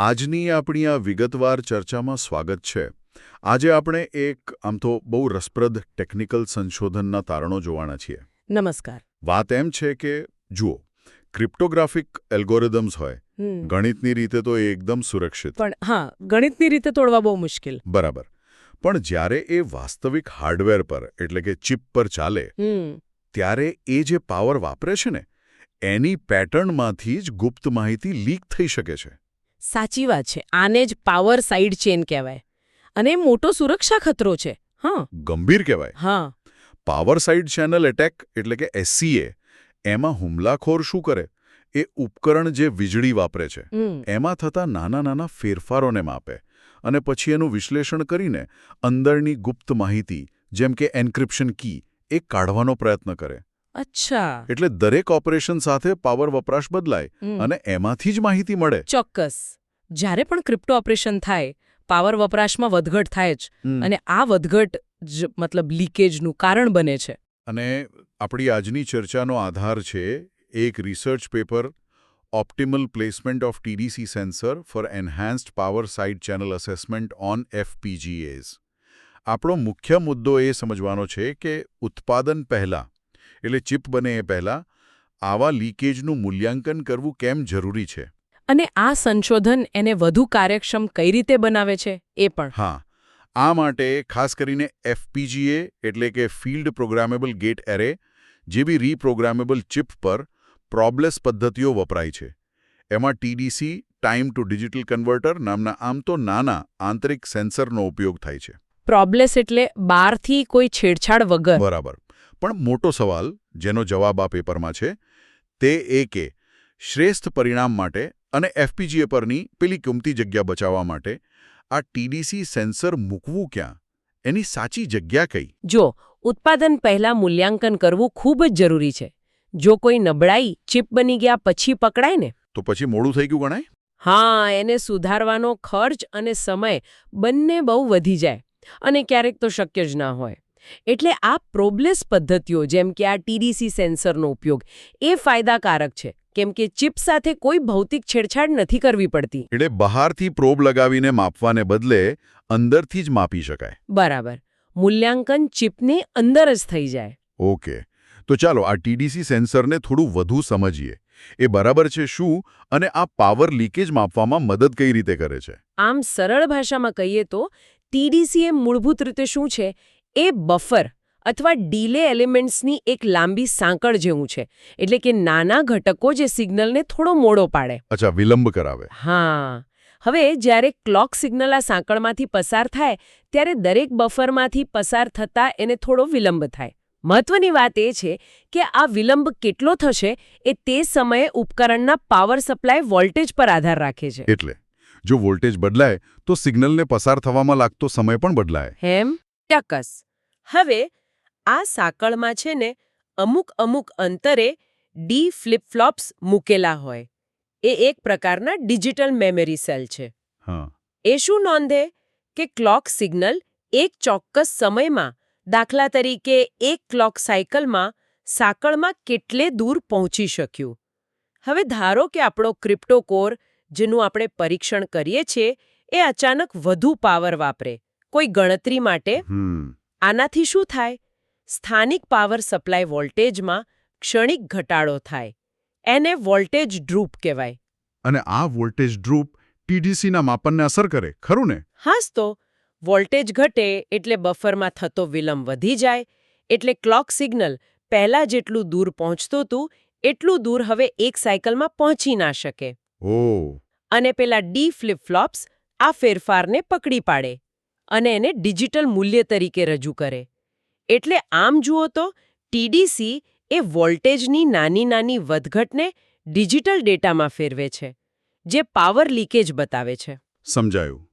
આજની આપણી આ વિગતવાર ચર્ચામાં સ્વાગત છે. આજે આપણે એક આમ તો બહુ રસપ્રદ ટેકનિકલ સંશોધનના તારણો જોવાના છીએ. નમસ્કાર. વાત એમ છે કે જુઓ ક્રિપ્ટોગ્રાફિક એલ્ગોરિધમ્સ હોય ગણિતની રીતે તો એ એકદમ સુરક્ષિત. પણ હા ગણિતની રીતે તોડવા બહુ મુશ્કેલ. બરાબર. પણ જ્યારે એ વાસ્તવિક હાર્ડવેર પર એટલે કે ચિપ પર ચાલે ત્યારે એ જે પાવર વાપરે છે ને એની પેટર્નમાંથી જ ગુપ્ત માહિતી લીક થઈ શકે છે. સાચી વાત છે. આને જ પાવર સાઇડ ચેન કહેવાય. અને મોટો સુરક્ષા ખતરો છે. હા. ગંભીર કહેવાય. હા. પાવર સાઇડ ચેનલ એટેક એટલે કે એસસીએ એમાં હુમલાખોર શું કરે? એ ઉપકરણ જે વીજળી વાપરે છે એમાં થતા નાના નાના ફેરફારોને માપે અને પછી એનું વિશ્લેષણ કરીને અંદરની ગુપ્ત માહિતી જેમ કે એન્ક્રિપ્શન કી એ કાઢવાનો પ્રયત્ન કરે. અચ્છા. એટલે દરેક ઓપરેશન સાથે પાવર વપરાશ બદલાય અને એમાંથી જ માહિતી મળે. ચોક્કસ. જ્યારે પણ ક્રિપ્ટો ઓપરેશન થાય પાવર વપરાશમાં વધઘટ થાય જ અને આ વધઘટ જ મતલબ લીકેજનું કારણ બને છે. અને આપણી આજની ચર્ચાનો આધાર છે એક research paper optimal placement of TDC sensor for enhanced power side channel assessment on FPGAs આપણો મુખ્ય મુદ્દો એ સમજવાનો છે કે ઉત્પાદન પહેલાં એટલે ચિપ બને એ પહેલાં. આવા લીકેજનું મૂલ્યાંકન કરવું કેમ જરૂરી છે? અને આ સંશોધન એને વધુ કાર્યક્ષમ કઈ રીતે બનાવે છે? એ પણ. હા. આ માટે ખાસ કરીને એફપીજીએ એટલે કે ફિલ્ડ પ્રોગ્રામેબલ ગેટ એરે જેવી રીપ્રોગ્રામેબલ ચિપ પર પ્રોબ્લેસ પદ્ધતિઓ વપરાય છે. એમાં TDC time to digital converter નામના આમ તો નાના આંતરિક સેન્સરનો ઉપયોગ થાય છે. પ્રોબ્લેસ એટલે બારથી કોઈ છેડછાડ વગર. બરાબર. પણ મોટો સવાલ જેનો જવાબ આ પેપરમાં છે તે એ કે શ્રેષ્ઠ પરિણામ માટે અને એફપીજીએ પરની પેલી કિંમતી જગ્યા બચાવવા માટે આ ટીડીસી સેન્સર મૂકવું ક્યાં? એની સાચી જગ્યા કઈ? જો ઉત્પાદન પહેલા મૂલ્યાંકન કરવું ખૂબ જ જરૂરી છે. જો કોઈ નબળાઈ ચિપ બની ગયા પછી પકડાય ને? તો પછી મોડું થઈ ગયું ગણાય? હા એને સુધારવાનો ખર્ચ અને સમય બંને બહુ વધી જાય. અને ક્યારેક તો શક્ય જ ના હોય. એટલે આ પ્રોબ્લેસ પદ્ધતિઓ જેમ કે આ ટીડીસી સેન્સરનો ઉપયોગ એ ફાયદાકારક છે. કેમ કે ચિપ સાથે કોઈ ભૌતિક છેડછાડ નથી કરવી પડતી. એટલે બહારથી પ્રોબ લગાવીને માપવાને બદલે અંદરથી જ માપી શકાય. બરાબર. મૂલ્યાંકન ચિપની અંદર જ થઈ જાય. ઓકે. તો ચાલો આ ટીડીસી સેન્સરને થોડું વધુ સમજીએ. એ બરાબર છે શું અને આ પાવર લીકેજ માપવામાં મદદ કઈ રીતે કરે છે? આમ સરળ ભાષામાં કહીએ તો ટીડીસી એ મૂળભૂત રીતે શું છે? એ બફર અથવા ડીલે એલિમેન્ટ્સની એક લાંબી સાંકળ જેવું છે એટલે કે નાના ઘટકો જે સિગ્નલને થોડો મોડો પાડે. અચ્છા વિલંબ કરાવે. હા. હવે જ્યારે ક્લોક સિગ્નલ આ સાંકળમાંથી પસાર થાય ત્યારે દરેક બફરમાંથી પસાર થતા એને થોડો વિલંબ થાય. મહત્વની વાત એ છે કે આ વિલંબ કેટલો થશે એ તે સમયે ઉપકરણના પાવર સપ્લાય વોલ્ટેજ પર આધાર રાખે છે. એટલે જો વોલ્ટેજ બદલાય તો સિગ્નલને પસાર થવામાં લાગતો સમય પણ બદલાય. હેમ? ટકસ હવે આ સાંકળમાં છે ને અમુક અમુક અંતરે ડી ફ્લિપ ફ્લોપ્સ મૂકેલા હોય. એ એક પ્રકારના ડિજિટલ મેમરી સેલ છે. હા. એ શું નોંધે? કે ક્લોક સિગ્નલ એક ચોક્કસ સમયમાં દાખલા તરીકે એક ક્લોક સાયકલમાં સાંકળમાં કેટલે દૂર પહોંચી શક્યું. હવે ધારો કે આપણો ક્રિપ્ટો કોર જેનું આપણે પરીક્ષણ કરીએ છીએ એ અચાનક વધુ પાવર વાપરે. કોઈ ગણતરી માટે આનાથી શું થાય? સ્થાનિક પાવર સપ્લાય વોલ્ટેજમાં ક્ષણિક ઘટાડો થાય. એને વોલ્ટેજ ડ્રૂપ કહેવાય. અને આ વોલ્ટેજ ડ્રૂપ ટીડીસીના માપનને અસર કરે ખરું ને? હાસ તો વોલ્ટેજ ઘટે એટલે બફરમાં થતો વિલંબ વધી જાય એટલે ક્લોક સિગ્નલ પહેલા જેટલું દૂર પહોંચતું હતું એટલું દૂર હવે એક સાયકલમાં પહોંચી ના શકે. ઓ અને પેલા ડી ફ્લિપ ફ્લોપ્સ આ ફેરફારને પકડી પાડે. અને એને ડિજિટલ મૂલ્ય તરીકે રજૂ કરે. એટલે આમ જુઓ તો ટીડીસી એ વોલ્ટેજની નાની નાની વધઘટને ડિજિટલ ડેટામાં ફેરવે છે જે પાવર લીકેજ બતાવે છે. સમજાયું.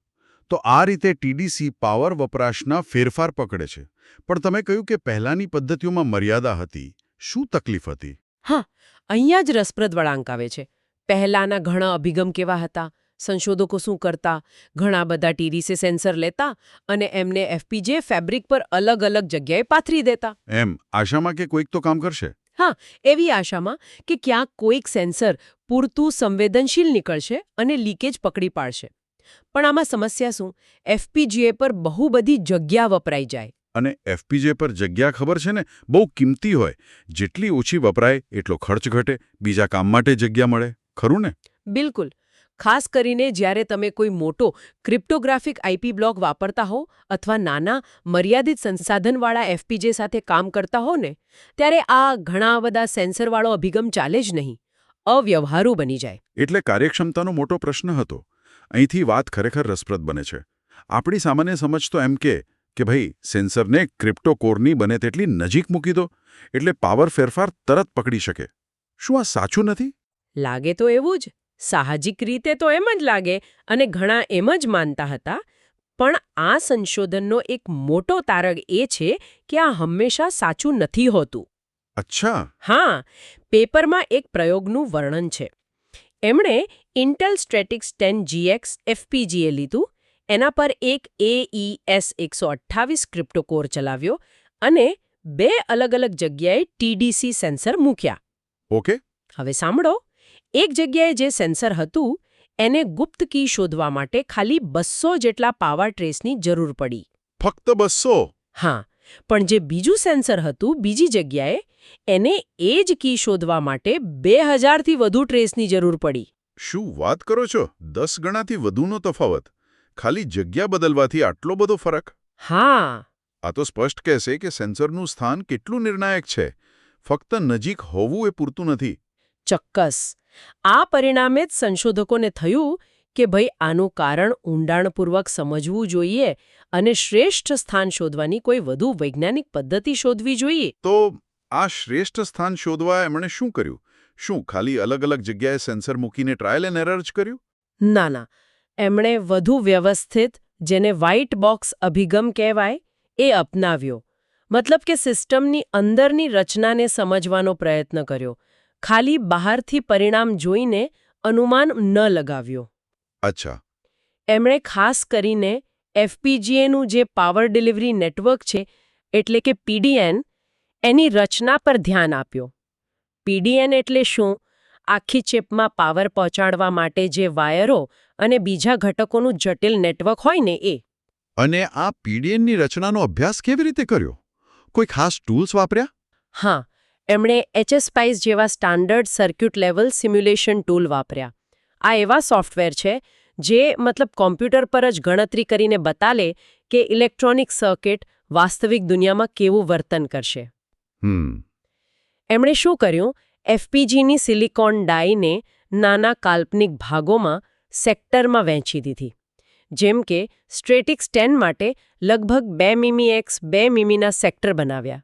તો આ રીતે ટીડીસી પાવર વપરાશના ફેરફાર પકડે છે. પણ તમે કહ્યું કે પહેલાની પદ્ધતિઓમાં મર્યાદા હતી. શું તકલીફ હતી? હા અહીંયા જ રસપ્રદ વળાંક આવે છે. પહેલાના ઘણા અભિગમ કેવા હતા? સંશોધકો શું કરતા? ઘણા બધા ટીરીસે સેન્સર લેતા અને એમને એફપીજે ફેબ્રિક પર અલગ અલગ જગ્યાએ પાથરી દેતા. એમ આશામાં કે કોઈક તો કામ કરશે? હા એવી આશામાં કે ક્યાંક કોઈક સેન્સર પૂરતું સંવેદનશીલ નીકળશે અને લીકેજ પકડી પાડશે. પણ આમાં સમસ્યા શું? એફપીજીએ પર બહુ બધી જગ્યા વપરાઈ જાય. અને એફપીજે પર જગ્યા ખબર છે ને? બહુ કિંમતી હોય. જેટલી ઓછી વપરાય એટલો ખર્ચ ઘટે. બીજા કામ માટે જગ્યા મળે. ખરું ને? બિલકુલ. ખાસ કરીને જ્યારે તમે કોઈ મોટો ક્રિપ્ટોગ્રાફિક આઈપી બ્લોક વાપરતા હો અથવા નાના મર્યાદિત સંસાધનવાળા એફપીજે સાથે કામ કરતા હો ને ત્યારે આ ઘણા બધા સેન્સરવાળો અભિગમ ચાલે જ નહીં. અવ્યવહારુ બની જાય. એટલે કાર્યક્ષમતાનો મોટો પ્રશ્ન હતો. અહીંથી વાત ખરેખર રસપ્રદ બને છે. આપણી સામાન્ય સમજ તો એમ કે કે ભાઈ સેન્સરને ક્રિપ્ટો કોરની બને તેટલી નજીક મૂકી દો એટલે પાવર ફેરફાર તરત પકડી શકે. શું આ સાચું નથી? લાગે તો એવું જ. સાહજિક રીતે તો એમ જ લાગે અને ઘણા એમ જ માનતા હતા પણ આ સંશોધનનો એક મોટો તારક એ છે કે આ હંમેશા સાચું નથી હોતું. અચ્છા. હા પેપરમાં એક પ્રયોગનું વર્ણન છે. એમણે Intel Stratix ten GX FPGA લીધું એના પર એક એઈએસ એકસો અઠ્ઠાવીસ ક્રિપ્ટોકોર ચલાવ્યો અને બે અલગ અલગ જગ્યાએ ટીડીસી સેન્સર મૂક્યા. ઓકે. હવે સાંભળો. એક જગ્યાએ જે સેન્સર હતું એને ગુપ્ત કી શોધવા માટે ખાલી બસો જેટલા પાવર ટ્રેસની જરૂર પડી. ફક્ત બસો હા પણ જે બીજું સેન્સર હતું બીજી જગ્યાએ એને એ જ કી શોધવા માટે બે હજારથી વધુ ટ્રેસની જરૂર પડી. શું વાત કરો છો? દસ ગણાથી વધુનો તફાવત. ખાલી જગ્યા બદલવાથી આટલો બધો ફરક? હા. આ તો સ્પષ્ટ કહેશે કે સેન્સરનું સ્થાન કેટલું નિર્ણાયક છે. ફક્ત નજીક હોવું એ પૂરતું નથી. ચોક્કસ. આ પરિણામે જ સંશોધકોને થયું કે ભાઈ આનું કારણ ઊંડાણપૂર્વક સમજવું જોઈએ અને શ્રેષ્ઠ સ્થાન શોધવાની કોઈ વધુ વૈજ્ઞાનિક પદ્ધતિ શોધવી જોઈએ. તો આ શ્રેષ્ઠ સ્થાન શોધવા એમણે શું કર્યું? શું ખાલી અલગ અલગ જગ્યાએ સેન્સર મૂકીને ટ્રાયલ એન્ડ એરર જ કર્યું? ના ના. એમણે વધુ વ્યવસ્થિત જેને વ્હાઇટ બોક્સ અભિગમ કહેવાય એ અપનાવ્યો. મતલબ કે સિસ્ટમની અંદરની રચનાને સમજવાનો પ્રયત્ન કર્યો. ખાલી બહારથી પરિણામ જોઈને અનુમાન ન લગાવ્યો. અચ્છા. એમણે ખાસ કરીને એફપીજીએનું જે પાવર ડિલિવરી નેટવર્ક છે એટલે કે પીડીએન એની રચના પર ધ્યાન આપ્યો. પીડીએન એટલે શું? આખી ચેપમાં પાવર પહોંચાડવા માટે જે વાયરો અને બીજા ઘટકોનું જટિલ નેટવર્ક હોય ને એ. અને આ પીડીએનની રચનાનો અભ્યાસ કેવી રીતે કર્યો? કોઈ ખાસ ટૂલ્સ વાપર્યા? હા એમણે એચએસપાઇસ જેવા standard circuit level simulation tool વાપર્યા. આ એવા સોફ્ટવેર છે જે મતલબ કોમ્પ્યુટર પર જ ગણતરી કરીને બતાલે કે ઇલેક્ટ્રોનિક સર્કિટ વાસ્તવિક દુનિયામાં કેવું વર્તન કરશે. એમણે શું કર્યું? એફપીજીની સિલિકોન ડાઈને નાના કાલ્પનિક ભાગોમાં સેક્ટરમાં વહેંચી દીધી. જેમ કે સ્ટ્રેટિક્સ ટેન માટે લગભગ બે મીમી એક્સ બે મીમીના સેક્ટર બનાવ્યા.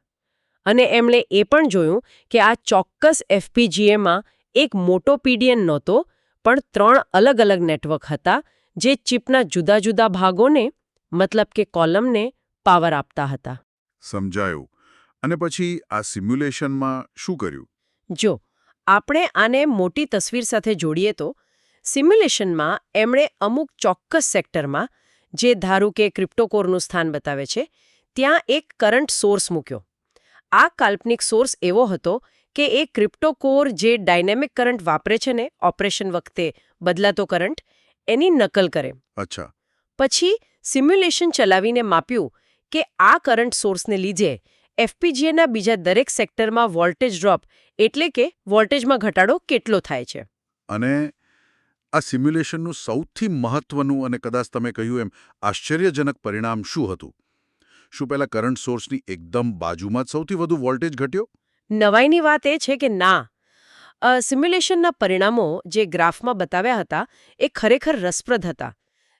અને એમણે એ પણ જોયું કે આ ચોક્કસ એફપીજીએમાં એક મોટો પીડીએન નહોતો પણ ત્રણ અલગ અલગ નેટવર્ક હતા જે ચિપના જુદા જુદા ભાગોને મતલબ કે કોલમને પાવર આપતા હતા. સમજાયું. અને પછી આ સિમ્યુલેશનમાં શું કર્યું? જો આપણે આને મોટી તસવીર સાથે જોડીએ તો સિમ્યુલેશનમાં એમણે અમુક ચોક્કસ સેક્ટરમાં જે ધારું કે ક્રિપ્ટોકોરનું સ્થાન બતાવે છે ત્યાં એક કરંટ સોર્સ મૂક્યો. આ કાલ્પનિક સોર્સ એવો હતો કે એ ક્રિપ્ટોકોર જે ડાયનેમિક કરંટ વાપરે છે ને ઓપરેશન વખતે બદલાતો કરંટ એની નકલ કરે. અચ્છા. પછી સિમ્યુલેશન ચલાવીને માપ્યું કે આ કરંટ સોર્સને લીધે એફપીજીએના બીજા દરેક સેક્ટરમાં વોલ્ટેજ ડ્રોપ એટલે કે વોલ્ટેજમાં ઘટાડો કેટલો થાય છે. અને આ સિમ્યુલેશનનું સૌથી મહત્વનું અને કદાચ તમે કહ્યું એમ આશ્ચર્યજનક પરિણામ શું હતું? શું પહેલા કરંટ સોર્સની એકદમ બાજુમાં જ સૌથી વધુ વોલ્ટેજ ઘટ્યો? નવાઈની વાત એ છે કે ના. સિમ્યુલેશનના પરિણામો જે ગ્રાફમાં બતાવ્યા હતા એ ખરેખર રસપ્રદ હતા.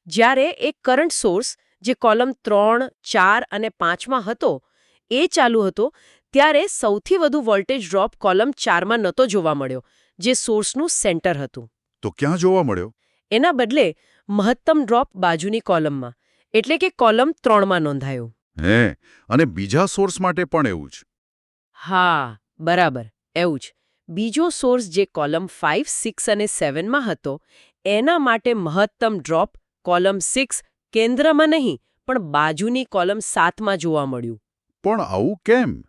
જ્યારે એક કરંટ સોર્સ જે કોલમ ત્રણ ચાર અને પાંચમાં હતો એ ચાલુ હતો ત્યારે સૌથી વધુ વોલ્ટેજ ડ્રોપ કોલમ ચારમાં નહોતો જોવા મળ્યો જે સોર્સનું સેન્ટર હતું. તો ક્યાં જોવા મળ્યો? એના બદલે મહત્તમ ડ્રોપ બાજુની કોલમમાં એટલે કે કોલમ ત્રણમાં નોંધાયો. હે અને બીજા સોર્સ માટે પણ એવું જ. હા બરાબર એવું જ. બીજો સોર્સ જે કોલમ ફાઇવ સિક્સ અને સેવનમાં હતો એના માટે મહત્તમ ડ્રોપ કોલમ સિક્સ કેન્દ્રમાં નહીં પણ બાજુની કોલમ સાતમાં જોવા મળ્યું. પણ આવું કેમ?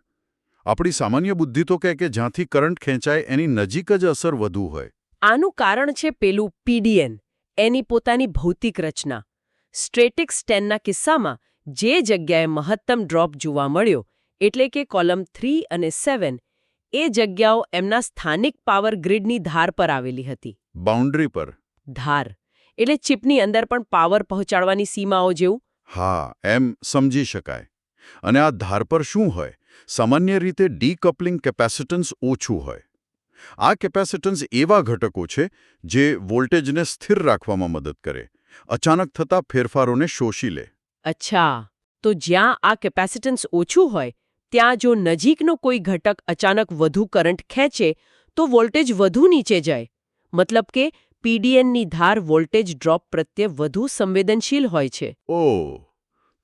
આપણી સામાન્ય બુદ્ધિ તો કહે કે જ્યાંથી કરંટ ખેંચાય એની નજીક જ અસર વધુ હોય. આનું કારણ છે પેલું પીડીએન એની પોતાની ભૌતિક રચના. સ્ટ્રેટિક સ્ટેનના કિસ્સામાં જે જગ્યાએ મહત્તમ ડ્રોપ જોવા મળ્યો એટલે કે કોલમ થ્રી અને સેવન એ જગ્યાઓ એમના સ્થાનિક પાવર ગ્રીડની ધાર પર આવેલી હતી. બાઉન્ડ્રી પર? ધાર એટલે ચિપની અંદર પણ પાવર પહોંચાડવાની સીમાઓ જેવું. હા એમ સમજી શકાય. અને આ ધાર પર શું હોય? સામાન્ય રીતે ડીકપલિંગ કેપેસિટન્સ ઓછું હોય. આ કેપેસિટન્સ એવા ઘટકો છે જે વોલ્ટેજને સ્થિર રાખવામાં મદદ કરે અચાનક થતા ફેરફારોને શોષી લે. અચ્છા, તો જ્યાં આ કેપેસિટન્સ ઓછું હોય, ત્યાં જો નજીકનો કોઈ ઘટક અચાનક વધુ કરંટ ખેંચે, તો વોલ્ટેજ વધુ નીચે જાય. મતલબ કે પીડીએનની ધાર વોલ્ટેજ ડ્રોપ પ્રત્યે વધુ સંવેદનશીલ હોય છે. ઓ,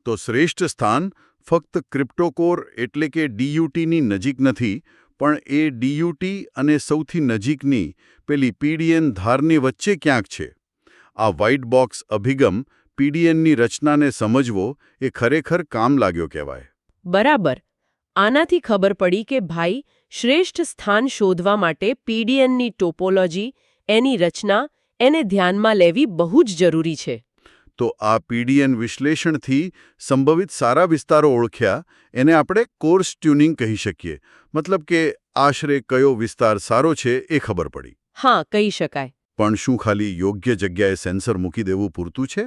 તો શ્રેષ્ઠ સ્થાન ફક્ત ક્રિપ્ટોકોર એટલે કે ડીયુટીની નજીક નથી, પણ એ ડીયુટી અને સૌથી નજીકની પેલી પીડીએન ધારની વચ્ચે ક્યાંક છે. આ વ્હાઇટ બોક્સ અભિગમ પીડીએનની રચનાને સમજવો એ ખરેખર કામ લાગ્યો કહેવાય. બરાબર. આનાથી ખબર પડી કે ભાઈ શ્રેષ્ઠ સ્થાન શોધવા માટે પીડીએનની ટોપોલોજી એની રચના એને ધ્યાનમાં લેવી બહુ જ જરૂરી છે. તો આ પીડીએન વિશ્લેષણથી સંભવિત સારા વિસ્તારો ઓળખ્યા એને આપણે કોર્સ ટ્યુનિંગ કહી શકીએ. મતલબ કે આશરે કયો વિસ્તાર સારો છે એ ખબર પડી. હા કહી શકાય. પણ શું ખાલી યોગ્ય જગ્યાએ સેન્સર મૂકી દેવું પૂરતું છે?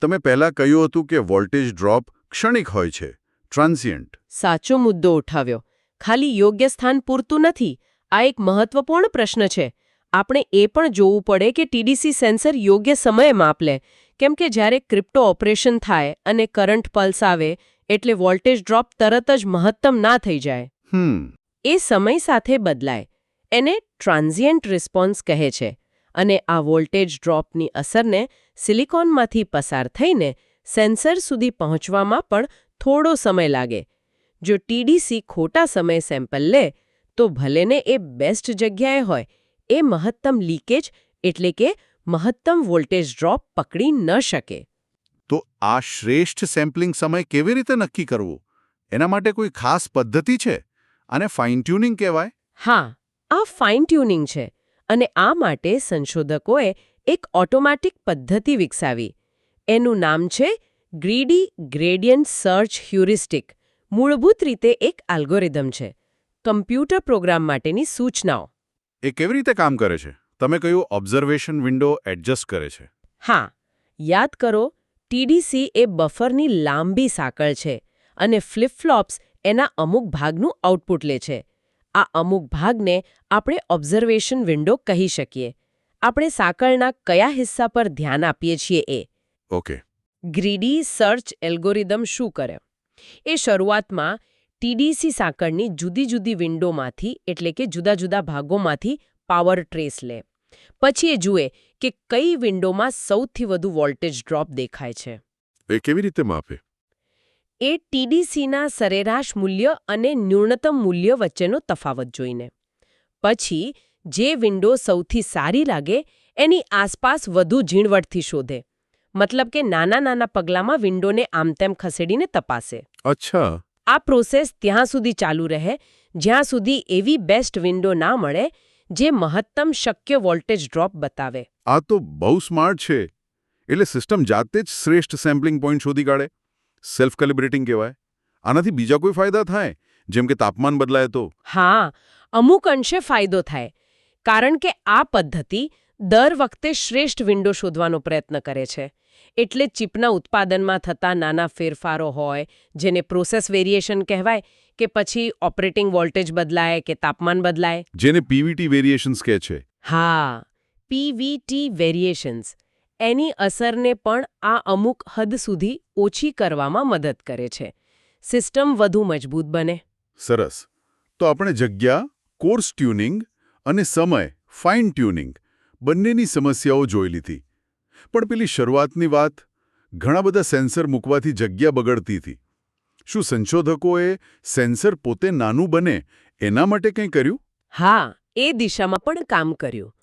તમે પહેલાં કહ્યું હતું કે વોલ્ટેજ ડ્રોપ ક્ષણિક હોય છે ટ્રાન્સિયન્ટ. સાચો મુદ્દો ઉઠાવ્યો. ખાલી યોગ્ય સ્થાન પૂરતું નથી. આ એક મહત્વપૂર્ણ પ્રશ્ન છે. આપણે એ પણ જોવું પડે કે ટીડીસી સેન્સર યોગ્ય સમયે માપ લે. કેમ કે જ્યારે ક્રિપ્ટો ઓપરેશન થાય અને કરંટ પલ્સ આવે એટલે વોલ્ટેજ ડ્રોપ તરત જ મહત્તમ ના થઈ જાય. એ સમય સાથે બદલાય. એને ટ્રાન્ઝિયન્ટ રિસ્પોન્સ કહે છે. અને આ વોલ્ટેજ ડ્રોપની અસરને સિલિકોનમાંથી પસાર થઈને સેન્સર સુધી પહોંચવામાં પણ થોડો સમય લાગે. જો ટીડીસી ખોટા સમય સેમ્પલ લે તો ભલેને એ બેસ્ટ જગ્યાએ હોય એ મહત્તમ લીકેજ એટલે કે મહત્તમ વોલ્ટેજ ડ્રોપ પકડી ન શકે. તો આ શ્રેષ્ઠ સેમ્પલિંગ સમય કેવી રીતે નક્કી કરવું? એના માટે કોઈ ખાસ પદ્ધતિ છે? આને ફાઇન ટ્યુનિંગ કહેવાય? હા આ ફાઇન ટ્યુનિંગ છે. અને આ માટે સંશોધકોએ એક ઓટોમેટિક પદ્ધતિ વિકસાવી. એનું નામ છે ગ્રીડી ગ્રેડિયન્ટ સર્ચ હ્યુરિસ્ટિક. મૂળભૂત રીતે એક આલ્ગોરિધમ છે. કમ્પ્યુટર પ્રોગ્રામ માટેની સૂચનાઓ. એ કેવી રીતે કામ કરે છે? તમે કહ્યું ઓબ્ઝર્વેશન વિન્ડો એડજસ્ટ કરે છે? હા. યાદ કરો ટીડીસી એ બફરની લાંબી સાંકળ છે અને ફ્લિપ-ફ્લોપ્સ એના અમુક ભાગનું આઉટપુટ લે છે. આ અમુક ભાગને આપણે ઓબ્ઝર્વેશન વિન્ડો કહી શકીએ. આપણે સાંકળના કયા હિસ્સા પર ધ્યાન આપીએ છીએ એ. ઓકે. ગ્રીડી સર્ચ એલ્ગોરિધમ શું કરે? એ શરૂઆતમાં ટીડીસી સાંકળની જુદી જુદી વિન્ડોમાંથી એટલે કે જુદા જુદા ભાગોમાંથી પાવર ટ્રેસ લે. પછી એ જુએ કે કઈ વિન્ડોમાં સૌથી વધુ વોલ્ટેજ ડ્રોપ દેખાય છે. એ કેવી રીતે માપે? એ ટીડીસીના સરેરાશ મૂલ્ય અને ન્યૂનતમ મૂલ્ય વચ્ચેનો તફાવત જોઈને. પછી જે વિન્ડો સૌથી સારી લાગે એની આસપાસ વધુ ઝીણવટથી શોધે. મતલબ કે નાના નાના પગલામાં વિન્ડોને આમતેમ ખસેડીને તપાસે. અચ્છા. આ પ્રોસેસ ત્યાં સુધી ચાલુ રહે જ્યાં સુધી એવી બેસ્ટ વિન્ડો ના મળે જે મહત્તમ શક્ય વોલ્ટેજ ડ્રોપ બતાવે. આ તો બહુ સ્માર્ટ છે. એટલે સિસ્ટમ જાતે જ શ્રેષ્ઠ સેમ્પલિંગ પોઈન્ટ શોધી કાઢે. સેલ્ફ કેલિબ્રેટિંગ કહેવાય. આનાથી બીજા કોઈ ફાયદા થાય? જેમ કે તાપમાન બદલાય તો? હા અમુક અંશે ફાયદો થાય. કારણ કે આ પદ્ધતિ દર વખતે શ્રેષ્ઠ વિન્ડો શોધવાનો પ્રયત્ન કરે છે. એટલે ચિપના ઉત્પાદનમાં થતા નાના ફેરફારો હોય જેને પ્રોસેસ વેરિએશન કહેવાય કે પછી ઓપરેટિંગ વોલ્ટેજ બદલાય કે તાપમાન બદલાય. જેને પીવીટી વેરિએશન્સ કહે છે. હા પીવીટી વેરિએશન્સ એની અસરને પણ આ અમુક હદ સુધી ઓછી કરવામાં મદદ કરે છે. સિસ્ટમ વધુ મજબૂત બને. સરસ. તો આપણે જગ્યા, કોર્સ ટ્યુનિંગ અને સમય, ફાઇન ટ્યુનિંગ બંનેની સમસ્યાઓ જોઈ લીધી. પણ પેલી શરૂઆતની વાત, ઘણા બધા સેન્સર મૂકવાથી જગ્યા બગડતી હતી. શું સંશોધકોએ સેન્સર પોતે નાનું બને એના માટે કંઈ કર્યું? હા, એ દિશામાં પણ કામ કર્યું.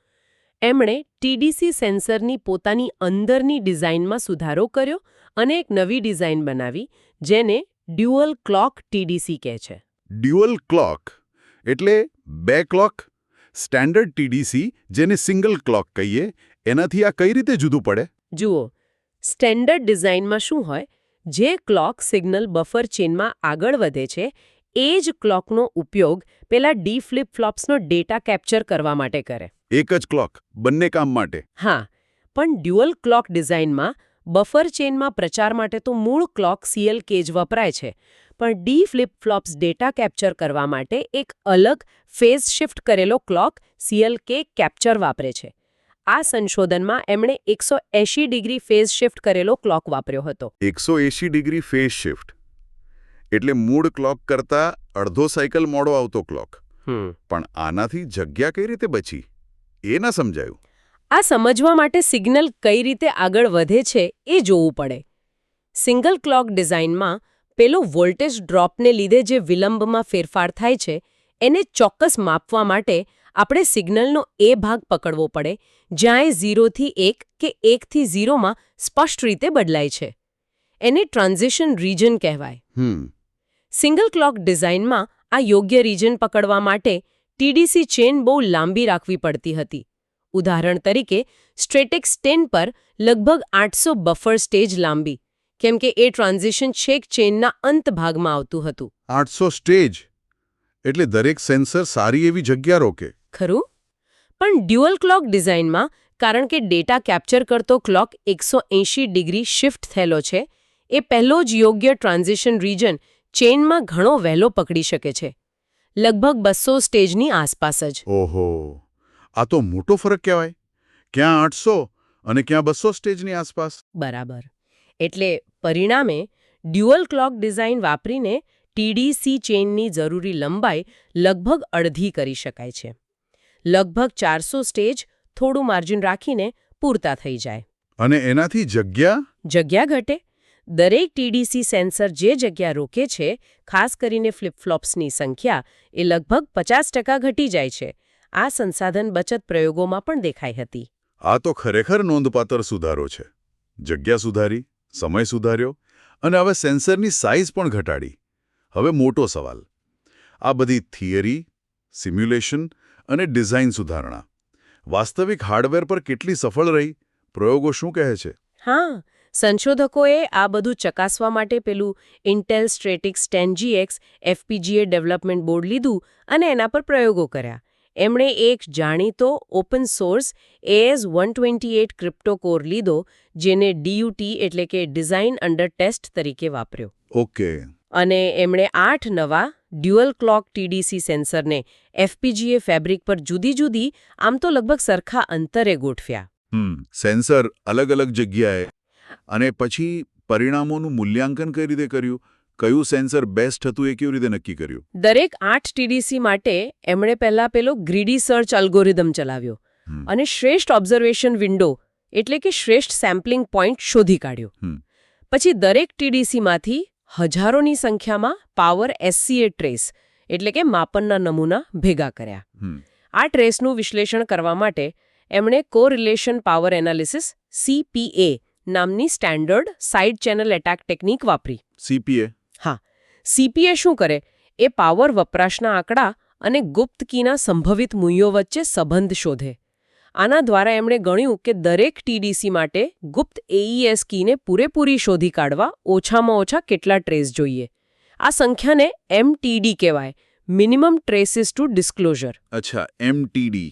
એમણે ટીડીસી સેન્સરની પોતાની અંદરની ડિઝાઇનમાં સુધારો કર્યો અને એક નવી ડિઝાઇન બનાવી, જેને ડ્યુઅલ ક્લોક ટીડીસી કહે છે. ડ્યુઅલ ક્લોક એટલે બે ક્લોક સ્ટેન્ડર્ડ ટીડીસી જેને સિંગલ ક્લોક કહીએ એનાથી આ કઈ રીતે જુદું પડે? જુઓ સ્ટેન્ડર્ડ ડિઝાઇનમાં શું હોય? જે ક્લોક સિગ્નલ બફર ચેનમાં આગળ વધે છે એ જ ક્લોકનો ઉપયોગ પેલા ડી ફ્લિપ ફ્લોપ્સનો ડેટા કેપ્ચર કરવા માટે કરે. એક જ ક્લોક બંને કામ માટે. હા પણ ડ્યુઅલ ક્લોક ડિઝાઇનમાં બફર ચેનમાં પ્રચાર માટે તો મૂળ ક્લોક સીએલ કેજ વપરાય છે. પણ D flip flops data capture કરવા માટે એક અલગ ફેઝ શિફ્ટ કરેલો ક્લોક સીએલકે કેપ્ચર વાપરે છે. આ સંશોધનમાં એમણે એકસો ડિગ્રી ફેઝ શિફ્ટ કરેલો ક્લોક વાપર્યો હતો. એકસો ડિગ્રી ફેઝ શિફ્ટ. એટલે મૂળ ક્લોક કરતા અડધો સાયકલ મોડો આવતો ક્લોક. પણ આનાથી જગ્યા કઈ રીતે બચી? એ ના સમજાયું. આ સમજવા માટે સિગ્નલ કઈ રીતે આગળ વધે છે એ જોવું પડે. સિંગલ ક્લોક ડિઝાઇનમાં પેલો વોલ્ટેજ ડ્રોપને લીધે જે વિલંબમાં ફેરફાર થાય છે એને ચોક્કસ માપવા માટે આપણે સિગ્નલનો એ ભાગ પકડવો પડે જ્યાં એ ઝીરોથી એક કે એકથી ઝીરોમાં સ્પષ્ટ રીતે બદલાય છે. એને ટ્રાન્ઝિશન રીજન કહેવાય. હમ. સિંગલ ક્લોક ડિઝાઇનમાં આ યોગ્ય રીજન પકડવા માટે ટીડીસી ચેન બહુ લાંબી રાખવી પડતી હતી. ઉદાહરણ તરીકે સ્ટ્રેટેક્સ ટેન પર લગભગ આઠસો બફર સ્ટેજ લાંબી. કેમ કે એ ટ્રાન્ઝિશન છેક ચેનના અંત ભાગમાં આવતું હતું. આઠસો સ્ટેજ. એટલે દરેક સેન્સર સારી એવી જગ્યા રોકે. ખરું? પણ ડ્યુઅલ ક્લોક ડિઝાઇનમાં કારણ કે ડેટા કેપ્ચર કરતો ક્લોક એકસો ડિગ્રી શિફ્ટ થયેલો છે એ પહેલો જ યોગ્ય ટ્રાન્ઝિશન રીજન ચેનમાં ઘણો વહેલો પકડી શકે છે. લગભગ બસો સ્ટેજની આસપાસ જ. ઓહો. આ તો મોટો ફરક કહેવાય. ક્યાં આઠસો અને ક્યાં બસો સ્ટેજની આસપાસ? બરાબર. એટલે પરિણામે ડ્યુઅલ ક્લોક ડિઝાઇન વાપરીને ટીડીસી ચેઇનની જરૂરી લંબાઈ લગભગ અડધી કરી શકાય છે. લગભગ ચારસો સ્ટેજ થોડું માર્જિન રાખીને પૂરતા થઈ જાય. અને એનાથી જગ્યા? જગ્યા ઘટે. દરેક ટીડીસી સેન્સર જે જગ્યા રોકે છે ખાસ કરીને ફ્લિપફ્લોપ્સની સંખ્યા એ લગભગ પચાસ ટકા ઘટી જાય છે. આ સંસાધન બચત પ્રયોગોમાં પણ દેખાઈ હતી. આ તો ખરેખર નોંધપાત્ર સુધારો છે. જગ્યા સુધારી. સમય સુધાર્યો અને હવે સેન્સરની સાઇઝ પણ ઘટાડી. હવે મોટો સવાલ. આ બધી થિયરી, સિમ્યુલેશન અને ડિઝાઇન સુધારણા વાસ્તવિક હાર્ડવેર પર કેટલી સફળ રહી? પ્રયોગો શું કહે છે? હા, સંશોધકોએ આ બધું ચકાસવા માટે પેલું Intel Stratix ten GX FPGA development board લીધું અને એના પર પ્રયોગો કર્યા. એમણે એક જાણીતો open source AES one twenty eight crypto core લીધો જેને ડીયુટી એટલે કે ડિઝાઇન અંડર ટેસ્ટ તરીકે વાપર્યો. ઓકે. અને એમણે આઠ નવા ડ્યુઅલ ક્લોક ટીડીસી સેન્સરને એફપીજીએ ફેબ્રિક પર જુદી જુદી આમ તો લગભગ સરખા અંતરે ગોઠવ્યા. સેન્સર અલગ અલગ જગ્યાએ અને પછી પરિણામોનું મૂલ્યાંકન કઈ રીતે કર્યું? કયું સેન્સર બેસ્ટ હતું એ કેવી રીતે નક્કી કર્યું? દરેક આઠ ટીડીસી માટે એમણે પહેલા પેલો ગ્રીડી સર્ચ અલ્ગોરિધમ ચલાવ્યો અને શ્રેષ્ઠ ઓબ્ઝર્વેશન વિન્ડો એટલે કે શ્રેષ્ઠ સેમ્પલિંગ પોઈન્ટ શોધી કાઢ્યો. પછી દરેક ટીડીસીમાંથી હજારોની સંખ્યામાં પાવર એસસીએ ટ્રેસ એટલે કે માપનના નમૂના ભેગા કર્યા. આ ટ્રેસનું વિશ્લેષણ કરવા માટે એમણે કોરિલેશન પાવર એનાલિસિસ સીપીએ નામની standard side channel attack technique વાપરી. સીપીએ સીપીએ શું કરે? એ પાવર વપરાશના આંકડા અને ગુપ્ત કીના સંભવિત મૂલ્યો વચ્ચે સંબંધ શોધે. આના દ્વારા એમણે ગણ્યું કે દરેક ટીડીસી માટે ગુપ્ત એઈએસ કીને પૂરેપૂરી શોધી કાઢવા ઓછામાં ઓછા કેટલા ટ્રેસ જોઈએ. આ સંખ્યાને એમટીડી કહેવાય મિનિમમ ટ્રેસીસ ટુ ડિસ્ક્લોઝર અચ્છા એમટીડી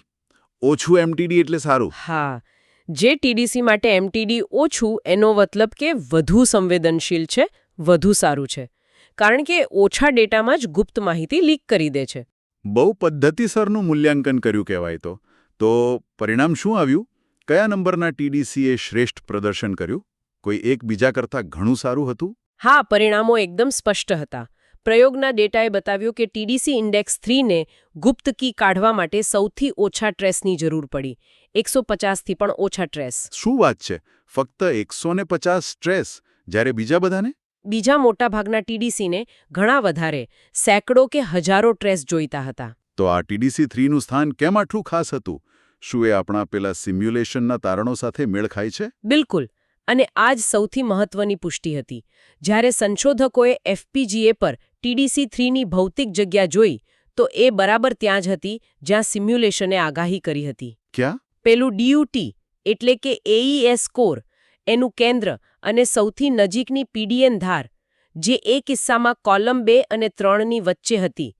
ઓછું એમટીડી એટલે સારું. હા જે ટીડીસી માટે એમટીડી ઓછું એનો મતલબ કે વધુ સંવેદનશીલ છે વધુ સારું છે કારણ કે ઓછા ડેટામાં જ ગુપ્ત માહિતી લીક કરી દે છે. બહુ પદ્ધતિસરનું મૂલ્યાંકન કર્યું કહેવાય તો. તો પરિણામ શું આવ્યું? કયા નંબરના ટીડીસીએ શ્રેષ્ઠ પ્રદર્શન કર્યું? કોઈ એક બીજા કરતાં ઘણું સારું હતું? હા પરિણામો એકદમ સ્પષ્ટ હતા. પ્રયોગના ડેટાએ બતાવ્યું કે ટીડીસી ઇન્ડેક્સ થ્રીને ગુપ્ત કી કાઢવા માટે સૌથી ઓછા ટ્રેસની જરૂર પડી. એકસો પચાસથી પણ ઓછા ટ્રેસ. શું વાત છે? ફક્ત એકસો ને પચાસ ટ્રેસ? જ્યારે બીજા બધાને? બીજા મોટાભાગના ટીડીસીને ઘણા વધારે સેંકડો કે હજારો ટ્રેસ જોઈતા હતા. તો આ ટીડીસી થ્રીનું સ્થાન કેમ આટલું ખાસ હતું? શું એ આપણા પેલા સિમ્યુલેશનના તારણો સાથે મેળ ખાય છે? બિલકુલ અને આ જ સૌથી મહત્વની પુષ્ટિ હતી. જ્યારે સંશોધકોએ એફપીજીએ પર ટીડીસી થ્રીની ભૌતિક જગ્યા જોઈ તો એ બરાબર ત્યાં જ હતી જ્યાં સિમ્યુલેશને આગાહી કરી હતી. ક્યાં? પેલું ડીયુટી એટલે કે એઈએસ કોર એનું કેન્દ્ર અને સૌથી નજીકની પીડીએન ધાર જે એ કિસ્સામાં કોલમ બે અને ત્રણની વચ્ચે હતી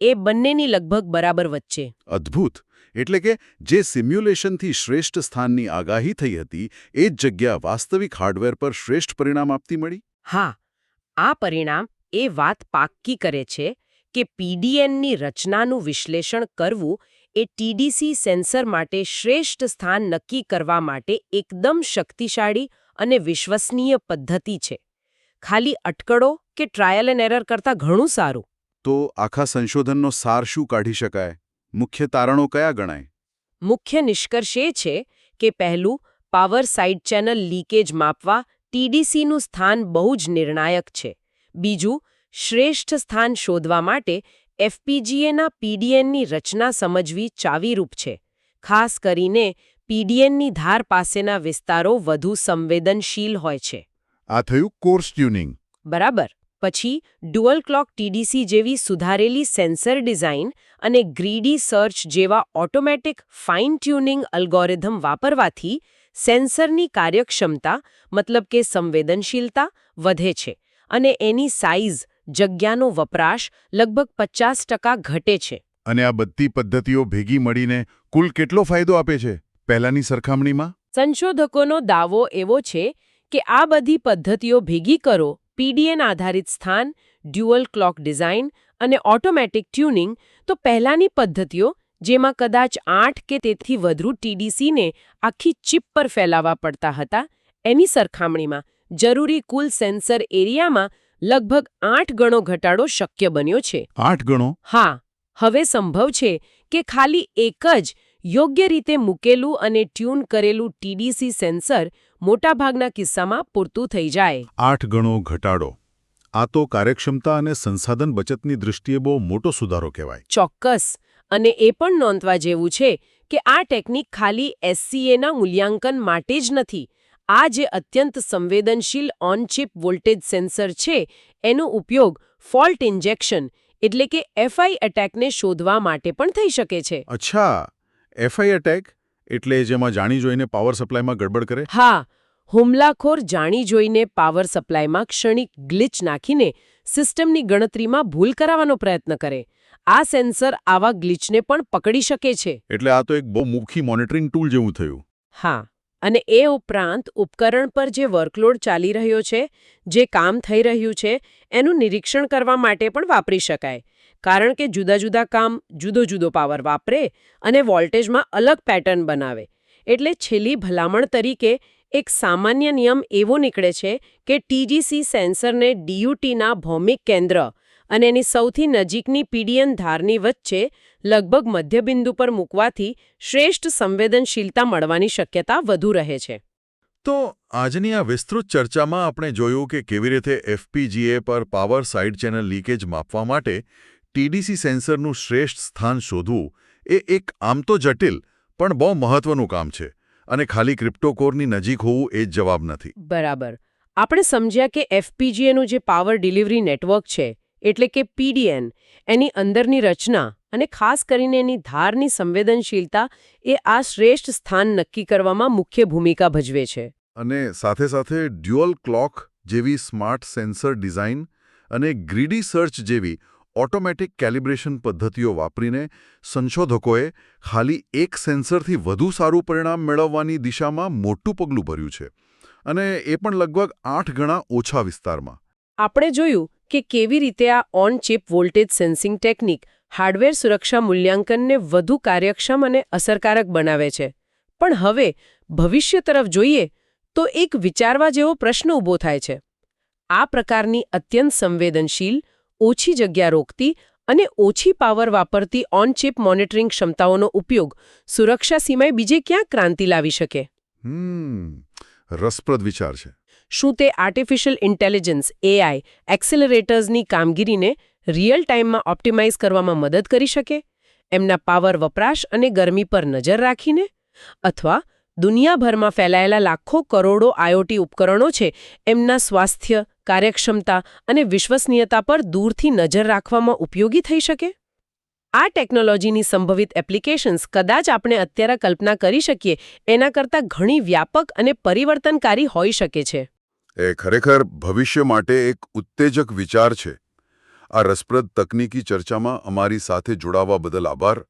એ બંનેની લગભગ બરાબર વચ્ચે. અદ્ભુત! એટલે કે જે સિમ્યુલેશનથી શ્રેષ્ઠ સ્થાનની આગાહી થઈ હતી એ જ જગ્યા વાસ્તવિક હાર્ડવેર પર શ્રેષ્ઠ પરિણામ આપતી મળી? હા આ પરિણામ એ વાત પાક્કી કરે છે કે પીડીએનની રચનાનું વિશ્લેષણ કરવું એ ટીડીસી સેન્સર માટે શ્રેષ્ઠ સ્થાન નક્કી કરવા માટે એકદમ શક્તિશાળી અને વિશ્વસનીય પદ્ધતિ છે. ખાલી અટકળો કે ટ્રાયલ એન્ડ એરર કરતાં ઘણું સારું. તો આખા સંશોધનનો સાર શું કાઢી શકાય? મુખ્ય તારણો કયા ગણાય? મુખ્ય નિષ્કર્ષ એ છે કે પહેલું પાવર સાઇડ ચેનલ લીકેજ માપવા ટીડીસીનું સ્થાન બહુ જ નિર્ણાયક છે. બીજું શ્રેષ્ઠ સ્થાન શોધવા માટે એફપીજીએના પીડીએનની રચના સમજવી ચાવીરૂપ છે. ખાસ કરીને પીડીએનની ધાર પાસેના વિસ્તારો વધુ સંવેદનશીલ હોય છે. આ થયું કોર્સ ટ્યુનિંગ. બરાબર. પછી ડુઅલ ક્લોક ટીડીસી જેવી સુધારેલી સેન્સર ડિઝાઇન અને ગ્રીડી સર્ચ જેવા ઓટોમેટિક ફાઇન ટ્યુનિંગ અલ્ગોરિધમ વાપરવાથી સેન્સરની કાર્યક્ષમતા મતલબ કે સંવેદનશીલતા વધે છે અને એની સાઇઝ જગ્યાનો વપરાશ લગભગ પચાસ ટકા ઘટે છે. અને આ બધી પદ્ધતિઓ ભેગી મળીને કુલ કેટલો ફાયદો આપે છે? પહેલાની સરખામણીમાં? સંશોધકોનો દાવો એવો છે કે આ બધી પદ્ધતિઓ ભેગી કરો પીડીએન આધારિત સ્થાન ડ્યુઅલ ક્લોક ડિઝાઇન અને ઓટોમેટિક ટ્યુનિંગ તો પહેલાની પદ્ધતિઓ જેમાં કદાચ આઠ કે તેથી વધુ ટીડીસીને આખી ચિપ પર ફેલાવવા પડતા હતા એની સરખામણીમાં જરૂરી કુલ સેન્સર એરિયામાં લગભગ આઠ ગણો ઘટાડો શક્ય બન્યો છે. આઠ ગણો? હા હવે સંભવ છે કે ખાલી એક જ યોગ્ય રીતે મૂકેલું અને ટ્યુન કરેલું ટીડીસી સેન્સર મોટાભાગના કિસ્સામાં પૂરતું થઈ જાય. આઠ ગણો ઘટાડો. આ તો કાર્યક્ષમતા અને સંસાધન બચતની દૃષ્ટિએ બહુ મોટો સુધારો કહેવાય. ચોક્કસ અને એ પણ નોંધવા જેવું છે કે આ ટેકનિક ખાલી એસસીએના મૂલ્યાંકન માટે જ નથી આ જે અત્યંત સંવેદનશીલ ઓનચિપ વોલ્ટેજ સેન્સર છે એનો ઉપયોગ ફોલ્ટ ઇન્જેક્શન એટલે કે એફઆઈ એટેકને શોધવા માટે પણ થઈ શકે છે. અચ્છા એફઆઈ એટેક એટલે જેમાં જાણી જોઈને પાવર સપ્લાયમાં ગડબડ કરે? હા હુમલાખોર જાણી જોઈને પાવર સપ્લાયમાં ક્ષણિક ગ્લિચ નાખીને સિસ્ટમની ગણતરીમાં ભૂલ કરાવવાનો પ્રયત્ન કરે. આ સેન્સર આવા ગ્લિચને પણ પકડી શકે છે. એટલે આ તો એક બહુ મુખ્ય મોનિટરિંગ ટૂલ જેવું થયું. હા. અને એ ઉપરાંત ઉપકરણ પર જે વર્કલોડ ચાલી રહ્યો છે, જે કામ થઈ રહ્યું છે, એનું નિરીક્ષણ કરવા માટે પણ વાપરી શકાય. કારણ કે જુદા જુદા કામ જુદો જુદો પાવર વાપરે અને વોલ્ટેજમાં અલગ પેટર્ન બનાવે. એટલે છેલ્લી ભલામણ તરીકે એક સામાન્ય નિયમ એવો નીકળે છે કે ટીજીસી સેન્સરને ડીયુટીના ભૌમિક કેન્દ્ર અને એની સૌથી નજીકની પીડીએન ધારની વચ્ચે લગભગ મધ્યબિંદુ પર મૂકવાથી શ્રેષ્ઠ સંવેદનશીલતા મળવાની શક્યતા વધુ રહે છે. તો આજની આ વિસ્તૃત ચર્ચામાં આપણે જોયું કે કેવી રીતે એફપીજીએ પર પાવર સાઇડ ચેનલ લીકેજ માપવા માટે ટીડીસી સેન્સરનું શ્રેષ્ઠ સ્થાન શોધવું એ એક આમ તો જટિલ પણ બહુ મહત્વનું કામ છે અને ખાલી ક્રિપ્ટોકોરની નજીક હોવું એ જ જવાબ નથી. બરાબર. આપણે સમજ્યા કે એફપીજીએનું જે પાવર ડિલિવરી નેટવર્ક છે એટલે કે પીડીએન એની અંદરની રચના અને ખાસ કરીને એની ધારની સંવેદનશીલતા એ આ શ્રેષ્ઠ સ્થાન નક્કી કરવામાં મુખ્ય ભૂમિકા ભજવે છે. અને સાથે સાથે ડ્યુઅલ ક્લોક જેવી સ્માર્ટ સેન્સર ડિઝાઇન અને ગ્રીડી સર્ચ જેવી ઓટોમેટિક કેલિબ્રેશન પદ્ધતિઓ વાપરીને સંશોધકોએ ખાલી એક સેન્સરથી વધુ સારું પરિણામ મેળવવાની દિશામાં મોટું પગલું ભર્યું છે. અને એ પણ લગભગ આઠ ગણા ઓછા વિસ્તારમાં. આપણે જોયું કે કેવી રીતે આ on chip voltage sensing technique hardware સુરક્ષા મૂલ્યાંકનને વધુ કાર્યક્ષમ અને અસરકારક બનાવે છે. પણ હવે, ભવિષ્ય તરફ જોઈએ, તો એક વિચારવા જેવો પ્રશ્ન ઊભો થાય છે. આ પ્રકારની અત્યંત સંવેદનશીલ, ઓછી જગ્યા રોકતી અને ઓછી પાવર વાપરતી ઓન ચિપ મોનિટરિંગ ક્ષમતાઓનો ઉપયોગ સુરક્ષા સિવાય બીજે ક્યાં ક્રાંતિ લાવી શકે? રસપ્રદ વિચાર છે. શું તે આર્ટિફિશિયલ ઇન્ટેલિજન્સ એઆઈ એક્સેલરેટર્સની કામગીરીને રિયલ ટાઈમમાં ઓપ્ટિમાઇઝ કરવામાં મદદ કરી શકે? એમના પાવર વપરાશ અને ગરમી પર નજર રાખીને? અથવા દુનિયાભરમાં ફેલાયેલા લાખો કરોડો આઈઓટી ઉપકરણો છે, એમના સ્વાસ્થ્ય, કાર્યક્ષમતા અને વિશ્વસનીયતા પર દૂરથી નજર રાખવામાં ઉપયોગી થઈ શકે? આ ટેકનોલોજીની સંભવિત એપ્લિકેશન્સ કદાચ આપણે અત્યારે કલ્પના કરી શકીએ, એના કરતાં ઘણી વ્યાપક અને પરિવર્તનકારી હોઈ શકે છે. એ ખરેખર ભવિષ્ય માટે એક ઉત્તેજક વિચાર છે. આ રસપ્રદ તકનીકી ચર્ચામાં અમારી સાથે જોડાવા બદલ આભાર.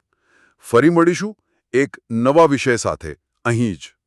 ફરી મળીશું એક નવા વિષય સાથે. અહીં જ.